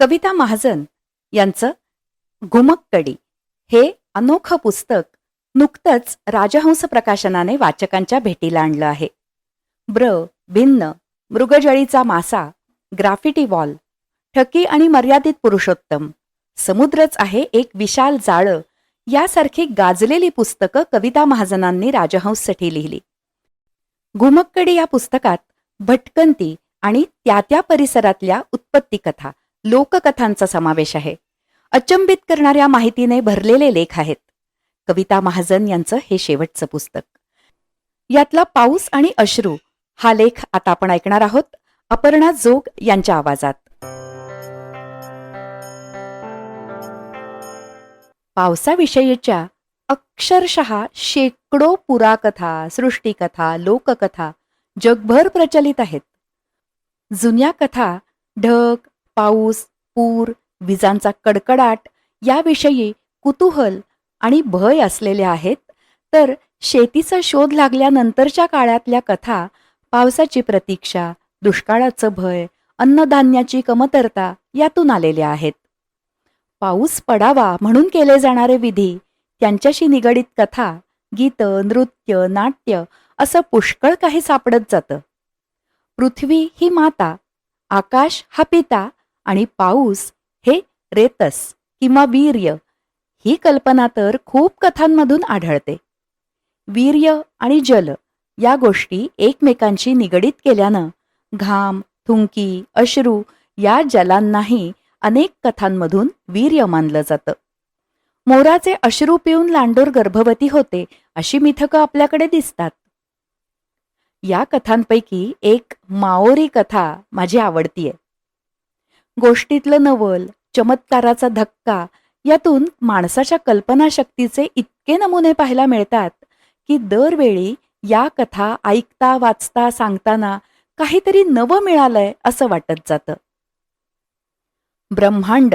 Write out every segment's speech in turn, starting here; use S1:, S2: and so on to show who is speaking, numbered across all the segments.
S1: कविता महाजन यांचं घुमककडी हे अनोखं पुस्तक नुकतंच राजहंस प्रकाशनाने वाचकांच्या भेटीला आणलं आहे. ब्र भिन्न मृगजळीचा मासा ग्राफिटी वॉल ठकी आणि मर्यादित पुरुषोत्तम समुद्रच आहे एक विशाल जाळं यासारखी गाजलेली पुस्तकं कविता महाजनांनी राजहंससाठी लिहिली. घुमक्कडी या पुस्तकात भटकंती आणि त्या त्या परिसरातल्या उत्पत्ती कथा लोककथांचा समावेश आहे. अचंबित करणाऱ्या माहितीने भरलेले लेख आहेत. कविता महाजन यांचं हे शेवटचं पुस्तक. यातला पाऊस आणि अश्रू हा लेख आता आपण ऐकणार आहोत. अपर्णा जोग यांच्या आवाजात. पावसाविषयीच्या अक्षरशः शेकडो पुराकथा सृष्टिकथा लोककथा जगभर प्रचलित आहेत. जुन्या कथा ढग पाऊस पूर विजांचा कडकडाट याविषयी कुतूहल आणि भय असलेले आहेत. तर शेतीचा शोध लागल्यानंतरच्या काळातल्या कथा पावसाची प्रतीक्षा दुष्काळाचं भय अन्नधान्याची कमतरता यातून आलेल्या आहेत. पाऊस पडावा म्हणून केले जाणारे विधी त्यांच्याशी निगडीत कथा गीत नृत्य नाट्य असं पुष्कळ काही सापडत जातं. पृथ्वी ही माता आकाश हा पिता आणि पाऊस हे रेतस किंवा वीर्य ही कल्पना तर खूप कथांमधून आढळते. वीर्य आणि जल या गोष्टी एकमेकांशी निगडीत केल्यानं घाम थुंकी अश्रू या जलांनाही अनेक कथांमधून वीर्य मानलं जातं. मोराचे अश्रू पिऊन लांडोर गर्भवती होते अशी मिथकं आपल्याकडे दिसतात. या कथांपैकी एक माओरी कथा माझी आवडतीये. गोष्टीतलं नवल चमत्काराचा धक्का यातून माणसाच्या कल्पनाशक्तीचे इतके नमुने पाहायला मिळतात की दरवेळी या कथा ऐकता वाचता सांगताना काहीतरी नवं मिळालंय असं वाटत जातं. ब्रह्मांड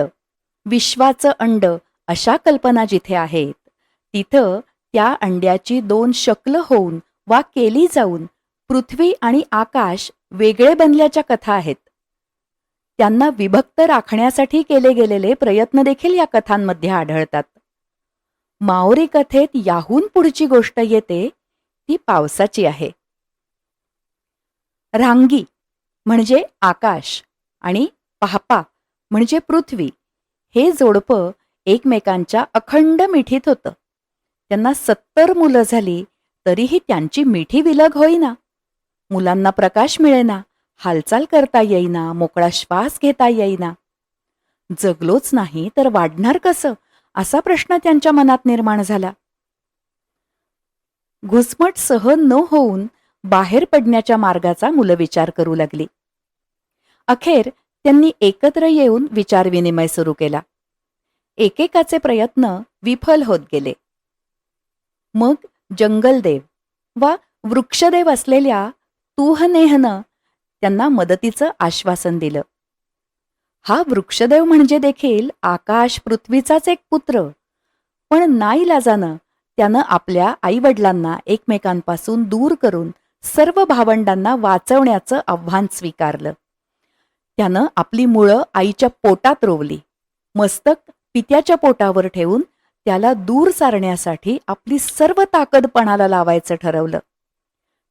S1: विश्वाचं अंड अशा कल्पना जिथे आहेत तिथं त्या अंड्याची दोन शकलं होऊन वा केली जाऊन पृथ्वी आणि आकाश वेगळे बनल्याच्या कथा आहेत. त्यांना विभक्त राखण्यासाठी केले गेलेले प्रयत्न देखील या कथांमध्ये आढळतात. माओरी कथेत याहून पुढची गोष्ट येते ती पावसाची आहे. रांगी म्हणजे आकाश आणि पाहपा म्हणजे पृथ्वी हे जोडपं एकमेकांच्या अखंड मिठीत होतं. त्यांना सत्तर मुलं झाली तरीही त्यांची मिठी विलग होईना. मुलांना प्रकाश मिळेना. हालचाल करता येईना मोकळा श्वास घेता येईना. जगलोच नाही तर वाढणार कसं? असा प्रश्न त्यांच्या मनात निर्माण झाला. घुसमट सहन न होऊन बाहेर पडण्याच्या मार्गाचा मुलं विचार करू लागली. अखेर त्यांनी एकत्र येऊन विचारविनिमय सुरू केला. एकेकाचे प्रयत्न विफल होत गेले. मग जंगलदेव वा वृक्षदेव असलेल्या तुहनेहनं त्यांना मदतीचं आश्वासन दिलं. हा वृक्षदेव म्हणजे देखील आकाश पृथ्वीचाच एक पुत्र. पण नाईलाजानं त्यानं आपल्या आईवडिलांना एकमेकांपासून दूर करून सर्व भावंडांना वाचवण्याचं आव्हान स्वीकारलं. त्यानं आपली मुळं आईच्या पोटात रोवली. मस्तक पित्याच्या पोटावर ठेवून त्याला दूर सारण्यासाठी आपली सर्व ताकद पणाला लावायचं ठरवलं.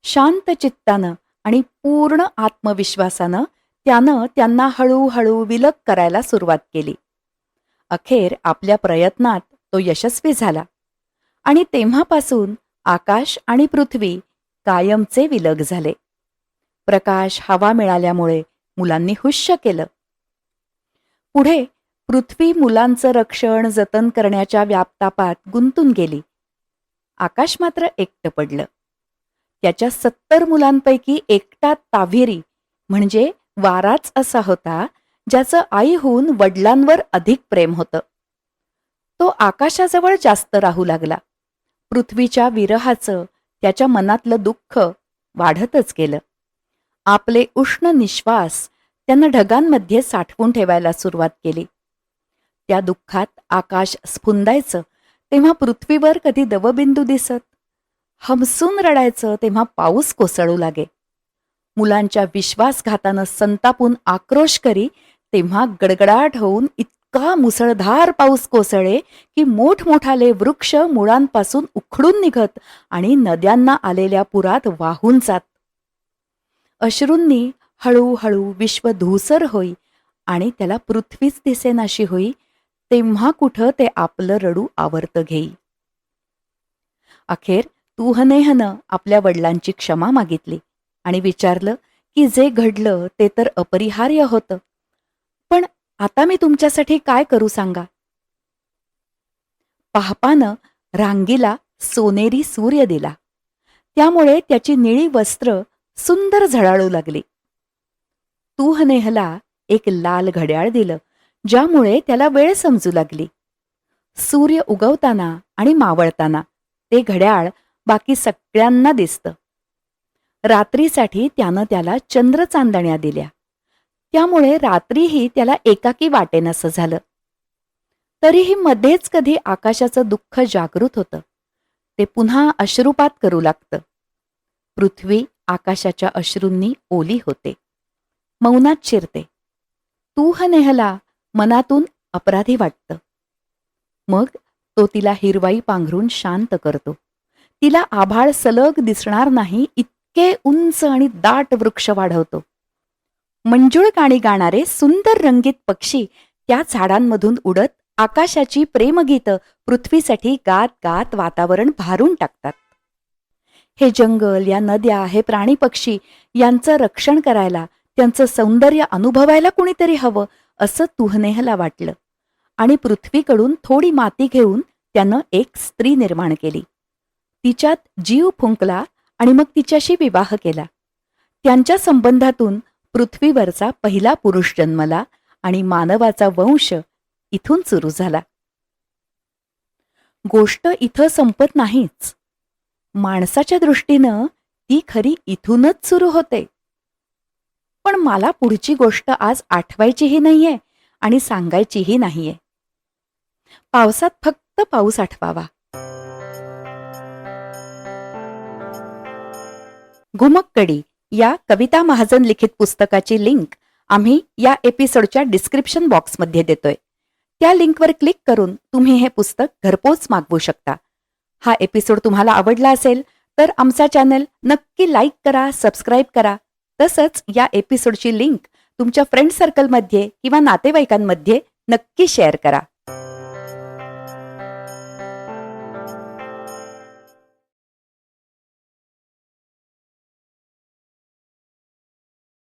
S1: शांत चित्तानं आणि पूर्ण आत्मविश्वासानं त्यानं त्यांना हळूहळू विलग करायला सुरुवात केली. अखेर आपल्या प्रयत्नात तो यशस्वी झाला. आणि तेव्हापासून आकाश आणि पृथ्वी कायमचे विलग झाले. प्रकाश हवा मिळाल्यामुळे मुलांनी हुश्य केलं. पुढे पृथ्वी मुलांचं रक्षण जतन करण्याच्या व्यापतापात गुंतून गेली. आकाश मात्र एकटं पडलं. त्याच्या सत्तर मुलांपैकी एकटा ताव्हेरी म्हणजे वाराच असा होता ज्याचं आईहून वडिलांवर अधिक प्रेम होतं. तो आकाशाजवळ जास्त राहू लागला. पृथ्वीच्या विरहाचं त्याच्या मनातलं दुःख वाढतच गेलं. आपले उष्ण निश्वास त्यानं ढगांमध्ये साठवून ठेवायला सुरुवात केली. त्या दुःखात आकाश स्फुंदायचं तेव्हा पृथ्वीवर कधी दवबिंदू दिसत हमसून रडायचं तेव्हा पाऊस कोसळू लागे. मुलांच्या विश्वासघातानं संतापून आक्रोश करी तेव्हा गडगडाट होऊन इतका मुसळधार पाऊस कोसळे की मोठमोठाले वृक्ष मुळांपासून उखडून निघत आणि नद्यांना आलेल्या पुरात वाहून जात. अश्रूंनी हळूहळू विश्व धूसर होई आणि त्याला पृथ्वीच दिसेनाशी होई तेव्हा कुठं ते आपलं रडू आवर्त घेई. अखेर तुहनेहनं आपल्या वडिलांची क्षमा मागितली आणि विचारलं की जे घडलं ते तर अपरिहार्य होतं. पण आता मी तुमच्यासाठी काय करू सांगा? पाहपानं रांगीला सोनेरी सूर्य दिला. त्यामुळे त्याची निळी वस्त्र सुंदर झळाळू लागली. तुहनेहला एक लाल घड्याळ दिलं ज्यामुळे त्याला वेळ समजू लागली. सूर्य उगवताना आणि मावळताना ते घड्याळ बाकी सगळ्यांना दिसतं. रात्रीसाठी त्यानं त्याला चंद्र चांदण्या दिल्या. त्यामुळे रात्रीही त्याला एकाकी वाटेनसं झालं. तरीही मध्येच कधी आकाशाचं दुःख जागृत होतं. ते पुन्हा अश्रुपात करू लागतं. पृथ्वी आकाशाच्या अश्रूंनी ओली होते. मौनात शिरते. तू ह नेहला मनातून अपराधी वाटतं. मग तो तिला हिरवाई पांघरून शांत करतो. तिला आभाळ सलग दिसणार नाही इतके उंच आणि दाट वृक्ष वाढवतो. मंजुळ गाणी गाणारे सुंदर रंगीत पक्षी त्या झाडांमधून उडत आकाशाची प्रेमगीतं पृथ्वीसाठी गात गात वातावरण भारून टाकतात. हे जंगल या नद्या हे प्राणी पक्षी यांचं रक्षण करायला त्यांचं सौंदर्य अनुभवायला कुणीतरी हवं असं तुहनेहला वाटलं. आणि पृथ्वीकडून थोडी माती घेऊन त्यानं एक स्त्री निर्माण केली. तिच्यात जीव फुंकला आणि मग तिच्याशी विवाह केला. त्यांच्या संबंधातून पृथ्वीवरचा पहिला पुरुष जन्मला आणि मानवाचा वंश इथून सुरू झाला. गोष्ट इथं संपत नाहीच. माणसाच्या दृष्टीनं ती खरी इथूनच सुरू होते. पण मला पुढची गोष्ट आज आठवायचीही नाहीये आणि सांगायचीही नाहीये. पावसात फक्त पाऊस आठवावा. घुमक्कडी या कविता महाजन लिखित पुस्तकाची लिंक आम्ही या एपिसोडच्या डिस्क्रिप्शन बॉक्समध्ये देतोय. त्या लिंकवर क्लिक करून तुम्ही हे पुस्तक घरपोच मागवू शकता. हा एपिसोड तुम्हाला आवडला असेल तर आमचा चॅनल नक्की लाईक करा सबस्क्राईब करा. तसंच या एपिसोडची लिंक तुमच्या फ्रेंड सर्कलमध्ये किंवा नातेवाईकांमध्ये नक्की शेअर करा.